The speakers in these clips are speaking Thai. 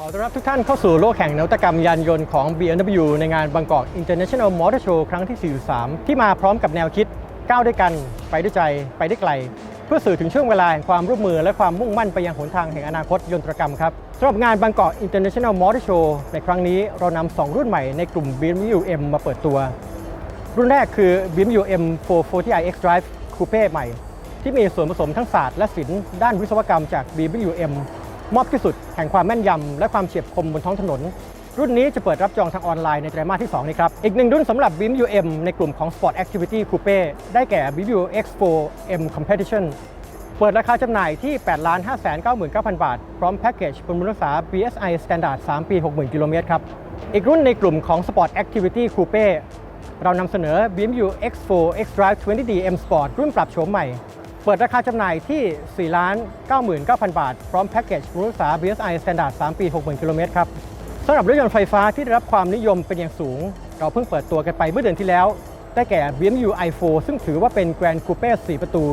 ขอต้อนรับทุกท่านเข้าสู่โลกแห่งนวัตกรรมยานยนต์ของ BMW ในงานบางกอก International Motor Show ครั้งที่ 43 ที่มาพร้อมกับแนวคิดก้าวด้วยกัน ไปด้วยใจ ไปได้ไกล เพื่อสื่อถึงช่วงเวลาแห่งความร่วมมือและความมุ่งมั่นไปยังหนทางแห่งอนาคตยนตรกรรมครับสำหรับงานบางกอก International Motor Show ในครั้งนี้เรานำ2รุ่นใหม่ในกลุ่ม BMW M มาเปิดตัว รุ่นแรกคือ BMW M440i X Drive Coupe ใหม่ ที่มีส่วนผสมทั้งศาสตร์และศิลป์ด้านวิศวกรรมจาก BMW M มอบที่สุดแห่งความแม่นยำ และความเฉียบคมบนท้องถนน รุ่นนี้จะเปิดรับจองทางออนไลน์ในไตรมาสที่ 2 นี้ครับ อีกหนึ่งรุ่นสำหรับ BMW M ในกลุ่มของ Sport Activity Coupe ได้แก่ BMW X4 M Competition เปิดราคาจำหน่ายที่ 8 5 9 9 0 0 0บาท พร้อมแพ็กเกจบำรุงรักษา BSI Standard 3 ปี 60,000 กิโลเมตรครับ อีกรุ่นในกลุ่มของ Sport Activity Coupe เรานำเสนอ BMW X4 X-Drive 20D M Sport รุ่นปรับโฉมใหม่ เปิดราคาจำหน่ายที่4 99,000 บาท พร้อมแพ็กเกจบรุงรักษา BSI Standard 3 ปี 60,000 กิโลเมตรครับสำหรับรถยนต์ไฟฟ้าที่ได้รับความนิยมเป็นอย่างสูง เราเพิ่งเปิดตัวกันไปเมื่อเดือนที่แล้ว ได้แก่ BMW i4 ซึ่งถือว่าเป็น Grand Coupe 4 ประตู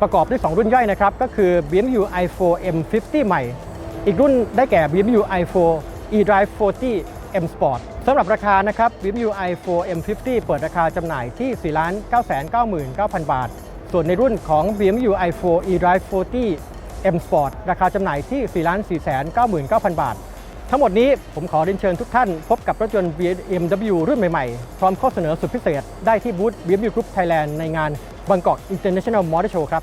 ประกอบด้วย 2 รุ่นย่อยนะครับ ก็คือ BMW i4 M50 ใหม่ อีกรุ่นได้แก่ BMW i4 eDrive 40 M Sport สำหรับราคานะครับ BMW i4 M50 เปิดราคาจำหน่ายที่ 4 999,000 บาท ส่วนในรุ่นของ BMW i4 eDrive 40 M Sport ราคาจำหน่ายที่ 4 499,000 บาท ทั้งหมดนี้ผมขอเรียนเชิญทุกท่านพบกับรถยนต์ BMW รุ่นใหม่ๆ พร้อมข้อเสนอสุดพิเศษ ได้ที่บูธ BMW Group Thailand ในงาน Bangkok International Motor Show ครับ